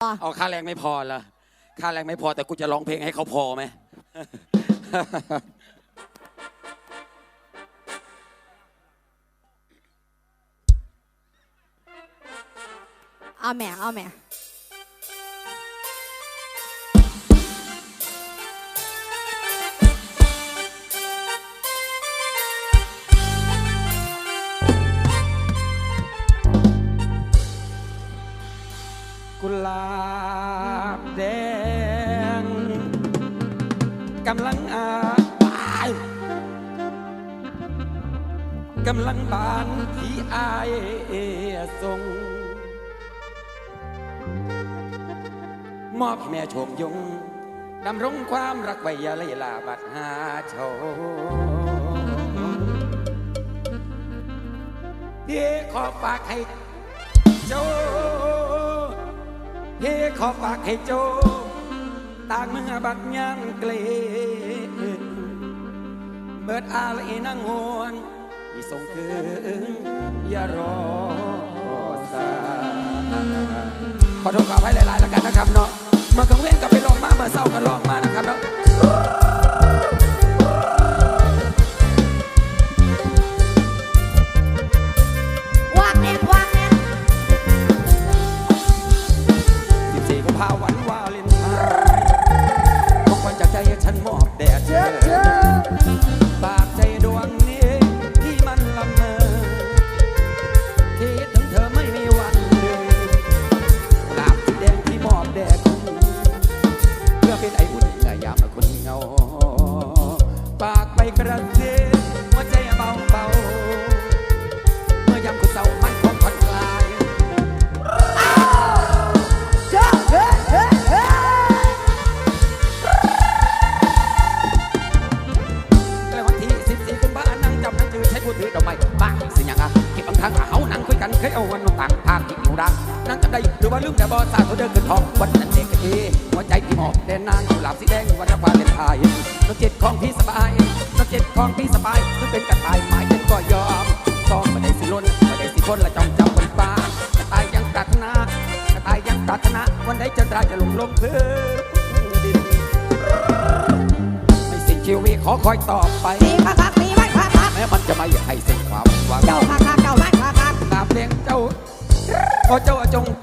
เอาค่าแรงไม่พอละค่าแรงไม่พอแต่กูจะร้องเพลงให้เขาพอไหม เอาแหม่เอาแหม่ กุหลาบแดงกำลังอาบายกำลังบานที่อายส่งมอบให้แม่โชมยงดำรงความรักไว้ยาเลยลาบัดหาโชพี่ขอฝากให้โจ เฮขอฝากให้โจต่างเมื่อบักย่างเกลเบิดอาลัยนั่งหวนที่ส่งคืนอย่ารอสาขอโทษขอให้หลายๆแล้วกันนะครับเนาะมากังเว้นกับไปลองมาเมื่อเศร้ากันลองมานะครับเนาะ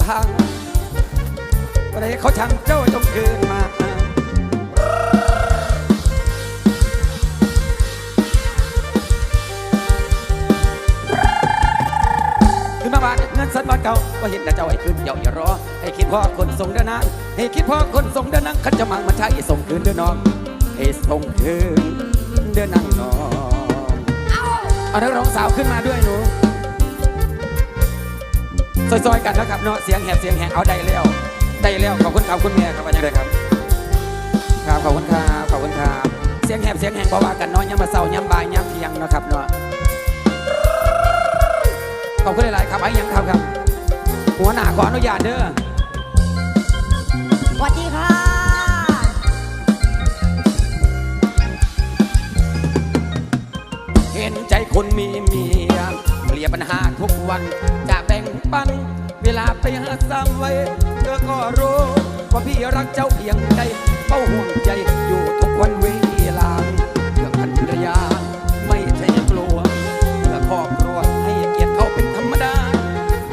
จงพังวันไหนเขาชังเจ้าจงคืนมาขึ้นมาบ้านเงินสันบ้านเก่าก็เห็นแต่เจ้าไอ้คืนเจ้าอย่ารอให้คิดพ่อคนส่งเดินนางให้คิดพ่อคนส่งเดินนางขันจะมังมันใช่ส่งคืนเดินน้องให้ส่งคืนเดินนางน้องเอานักร้องสาวขึ้นมาด้วยหนู ซอยๆกันนะครับเนาะเสียงแหบเสียงแหงเอาได้แล้วได้แล้วขอบคุณครับคุณเมียครับวันนี้เลยครับครับขอบคุณครับขอบคุณครับเสียงแหบเสียงแหงเพราะว่ากันเนาะยังมาเศร้ายังบ่ายยังเที่ยงนะครับเนาะขอบคุณหลายๆครับไอ้ยังครับครับ หัวหน้าขออนุญาตเด้อสวัสดีค่ะเห็นใจคนมีเมียเคลียร์ปัญหาทุกวันจะแบ่ง ปัน เวลาไปหาซ้ำไว้ เธอก็รู้ว่าพี่รักเจ้าเพียงใดเฝ้าห่วงใจอยู่ทุกวันเวลาเรื่องพันรยาไม่ใช่กลัวเพื่อครอบครัวให้เกียรติเขาเป็นธรรมดา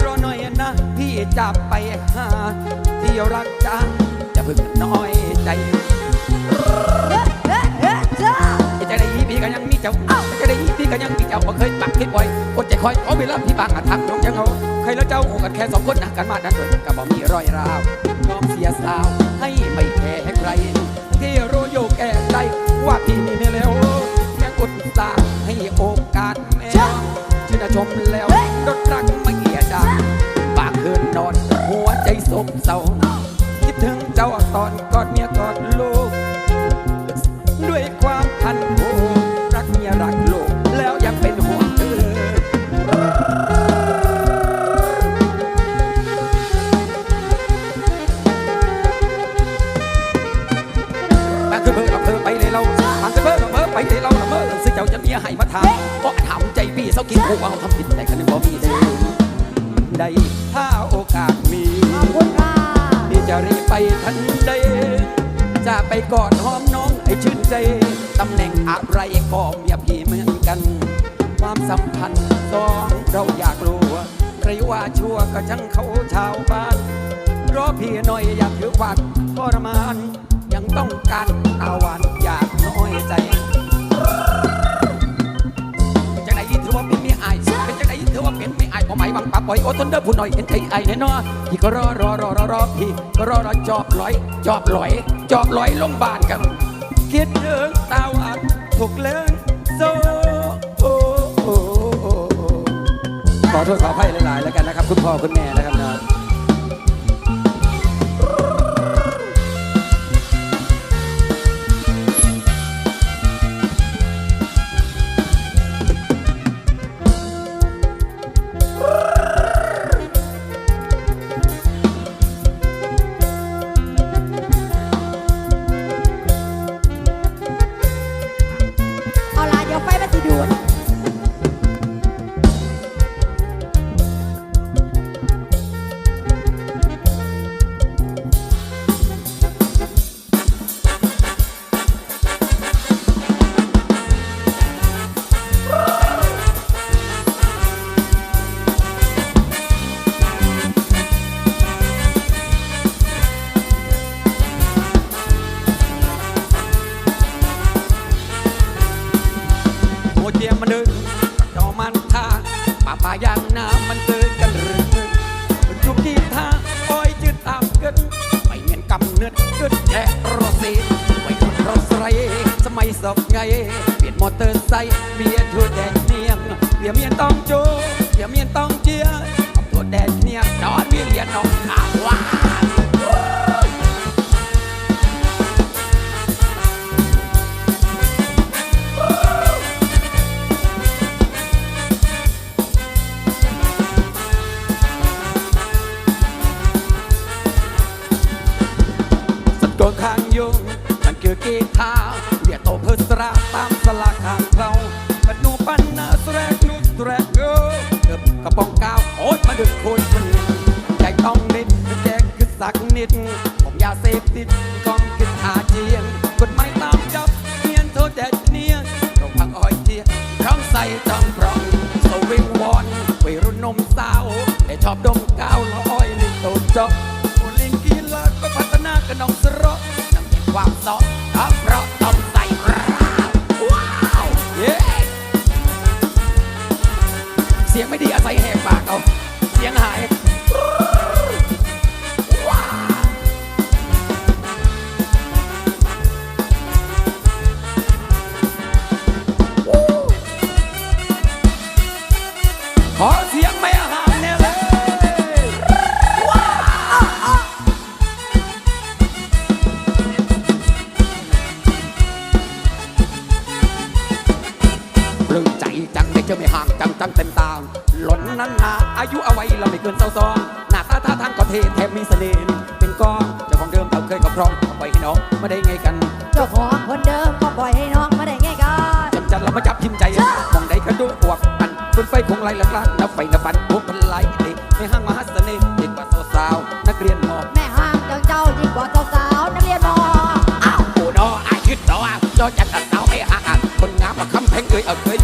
รอหน่อยนะ พี่จะไปหา ที่รักจังจะพึ่งน้อยใจเฮ้เฮ้เฮ้เจ้าจะได้ยีพี่ก็ยังมีเจ้าเอ้าจะได้ยีพี่ก็ยังมีเจ้าบ่เคยปักคิดบ่อยกดใจคอยเอาเวลาพี่บางอาทักน้องยังเอา แล้วเจ้ากันแค่สองคนนะกันมาดันโดยก็บ่มีรอยร้าวน้องเสียสาวให้ไม่แคร์ใคร ที่รู้อยู่แก่ใจว่าพี่นี่นี่แล้วยังอุตส่าห์ให้โอกาสแม่ชื่นชมแล้ว องปะปอยโอต้นเดอร์ผู้หน่อยเอ็นไอไอแน่นอนพี่ก็รอรอรอรอรอพี่ก็รอรอจอบลอย จอบลอย จอบลอยลงบานกันคิดถึงตาวอัดถูกเลื่อนโซขอโทษขอให้หลายๆแล้วกันนะครับ คุณพ่อคุณแม่นะครับ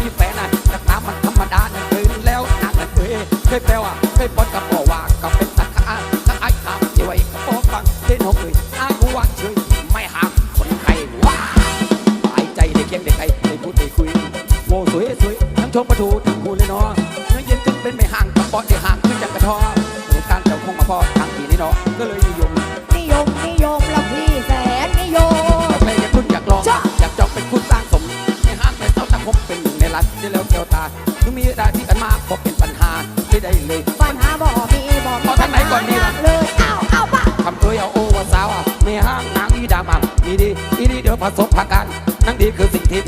มีแฟนนะแต่ตามันธรรมดาเนี่ยเคยแล้วนานแเคยเคยแปลว่าเคยปอนกระป๋อง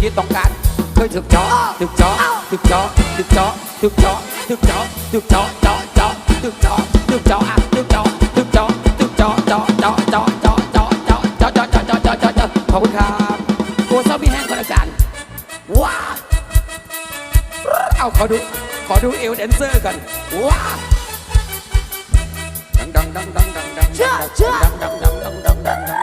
ที่ต้องการเคยถึกจอถึกจอถึกจอถึกจอถึกจอถึกจอถึกจอจอจอถึกจอถึกจออ่ะถึกจอถึกจอถึกจอจอจอจอจอจอจอจอจอจอจอจอจอจอขอบคุณครับโกซอมบี้แห้งคนอาจารย์ว้าเอาขอดูขอดูเอวแดนเซอร์ก่อนว้าดังดังดังดังดังดังดังดังดังดังดังดังดัง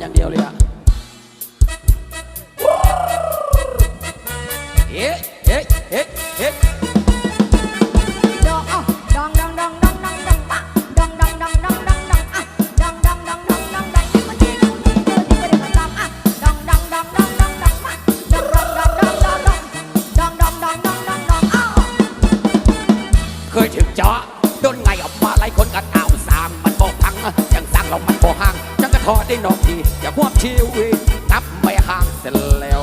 จาะโดนไงออกมาหลายคนกันเอาสร้างมันบ่พังยังสร้างเรมันบ่ห่างจังกะทอได้นอกดีอย่าควบชีวิตนับไปห่างเสร็จแล้ว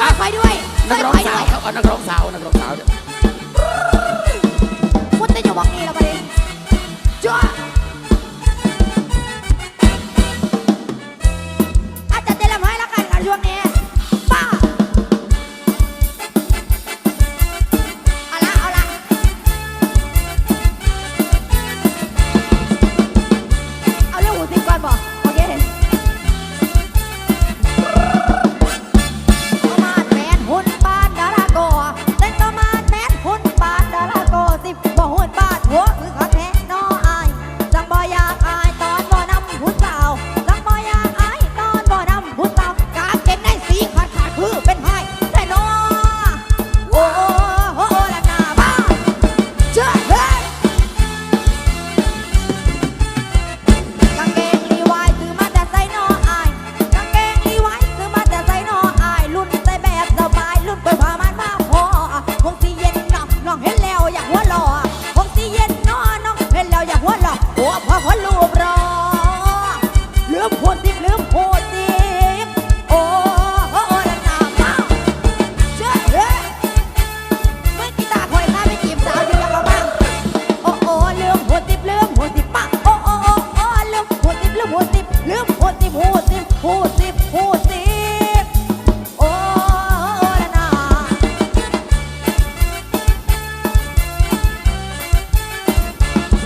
อ่วคอยด้วยนัช่กร้องสาววาเนักร้องสาวนักร้อง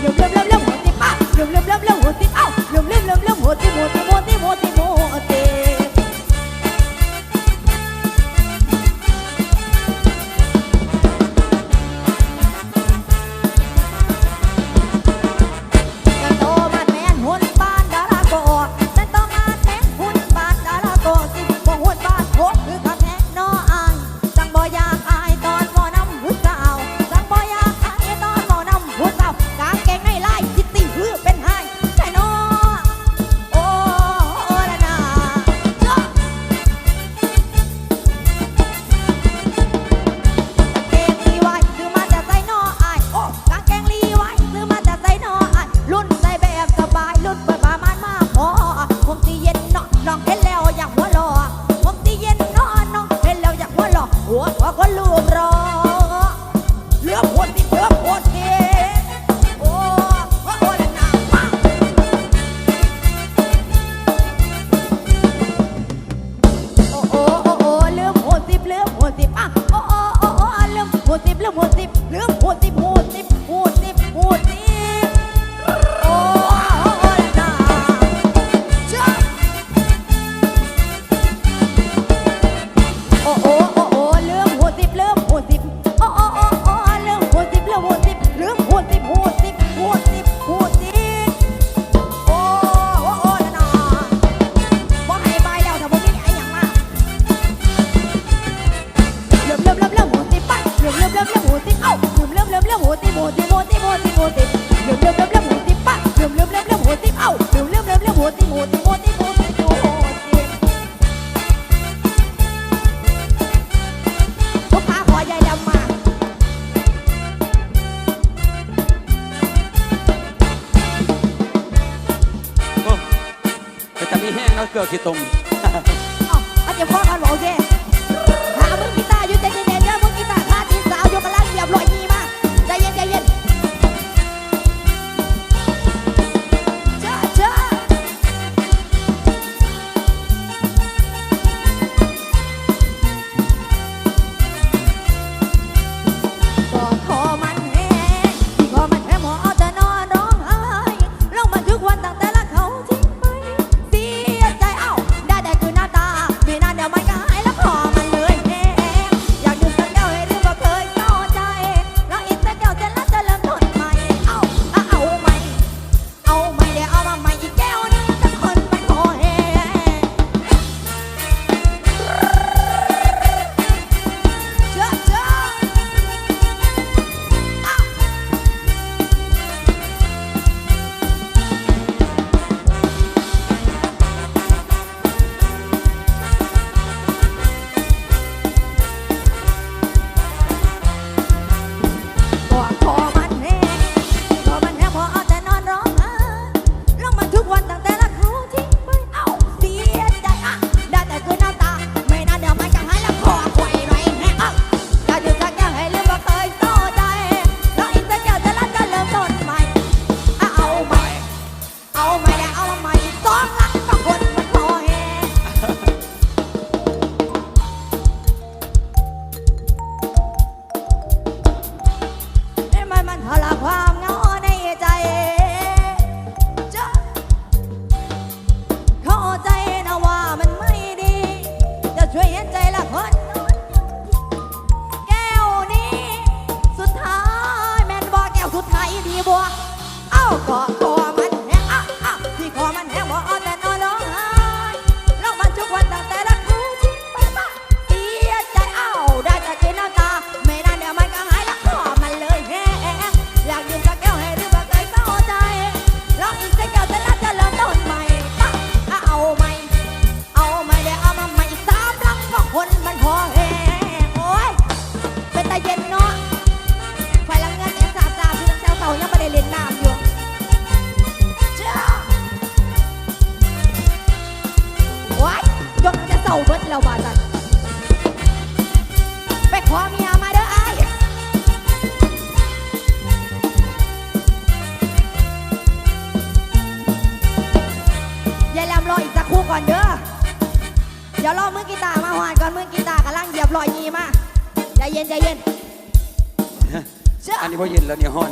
ลมลมลมลมหัวติบอ้าวลมลมลมลมหัวติบอ้าวลมลมลมลมหัวติบหัวติบหัวติบหัวติบ ก็ ชื่อ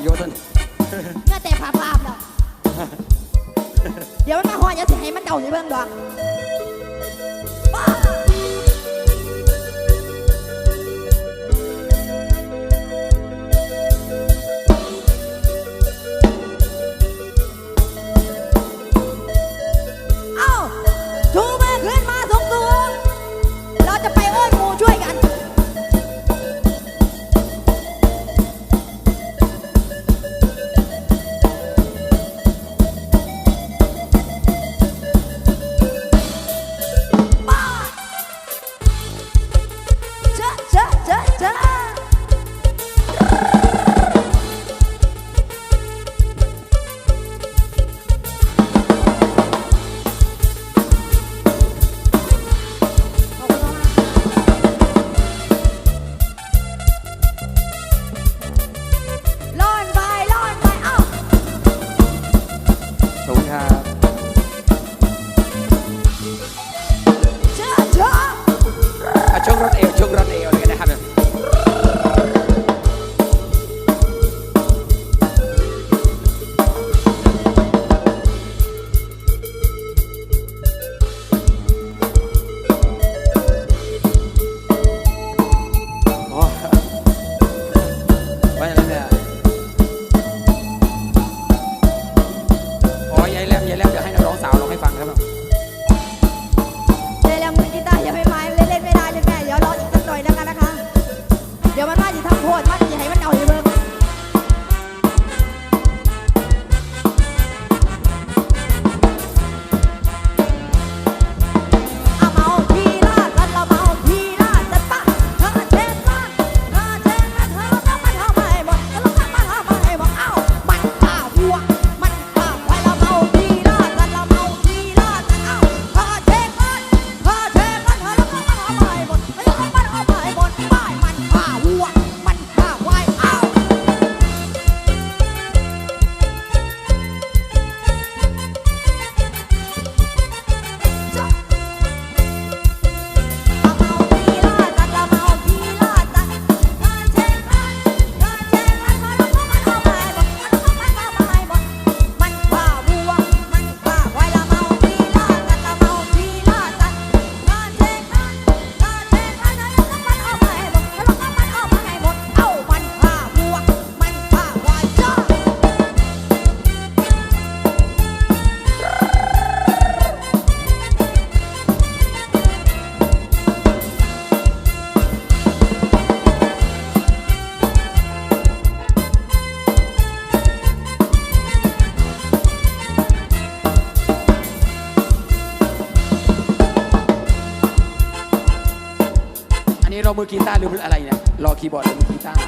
เอามือกีตาร์หรืออะไรเนี่ยรอคีย์บอร์ดหรือมือกีตาร์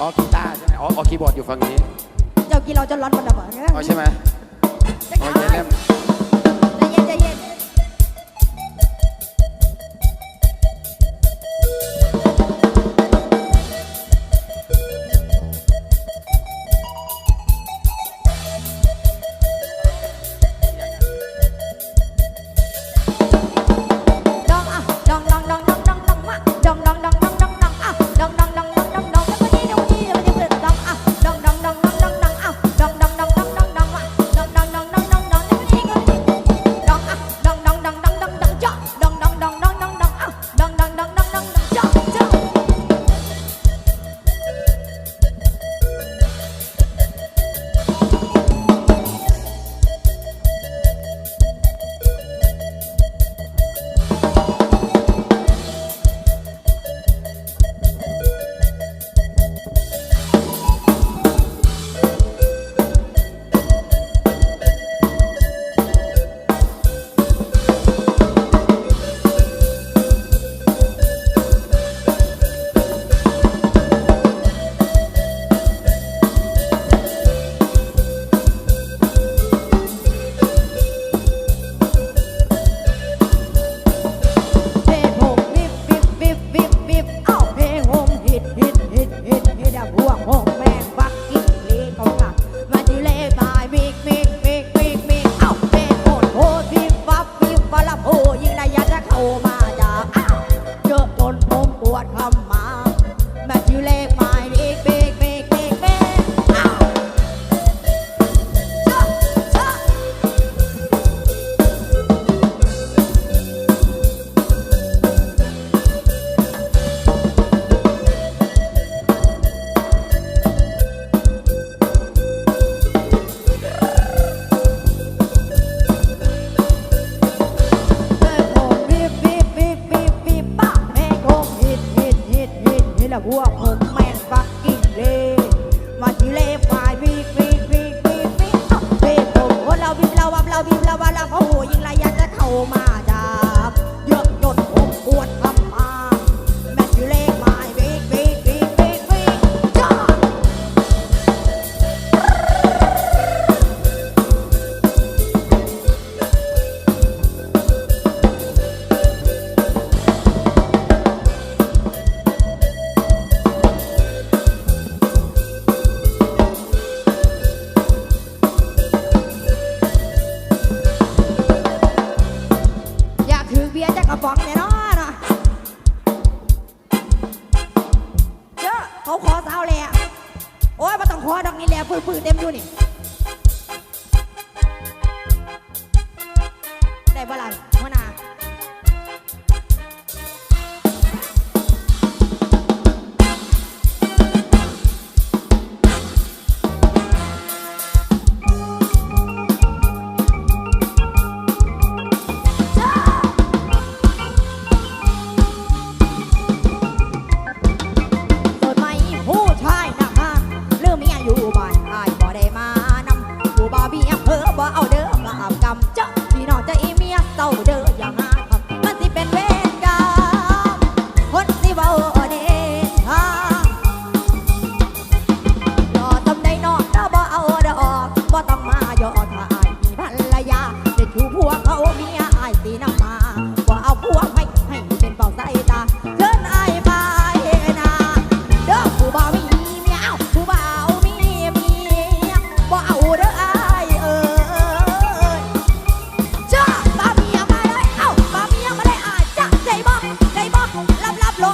อ๋อกีตาร์ใช่ไหมอ๋ออ๋อคีย์บอร์ดอยู่ฝั่งนี้เจ้วกีเราจะร้อนบนดแล้เหรอนอ๋อใช่ไหมจอ๋อขาย เจ๊แรม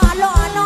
malo, no.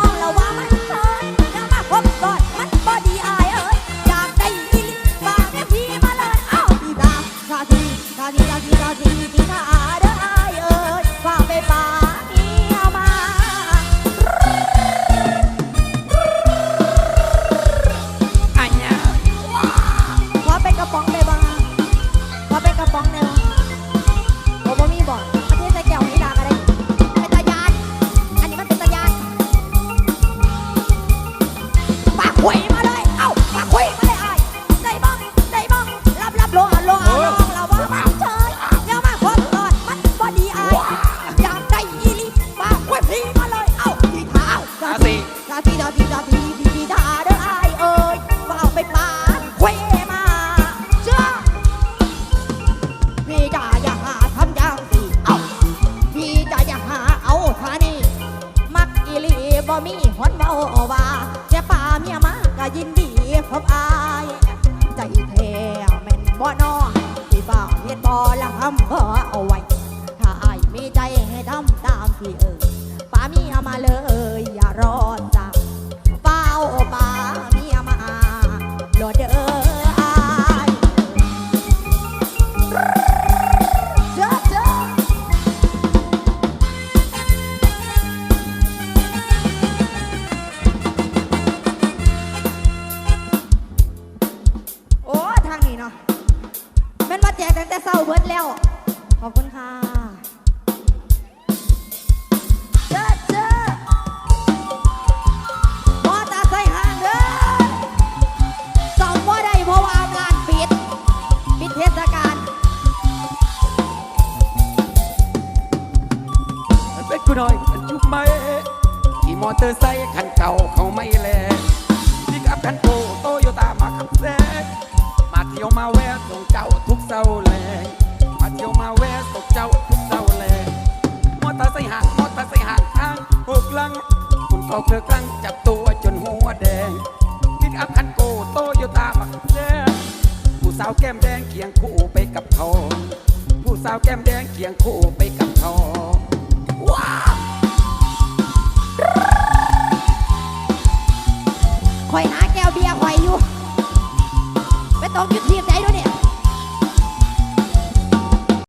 พบอาย ใจแถวแม่นบ่นอ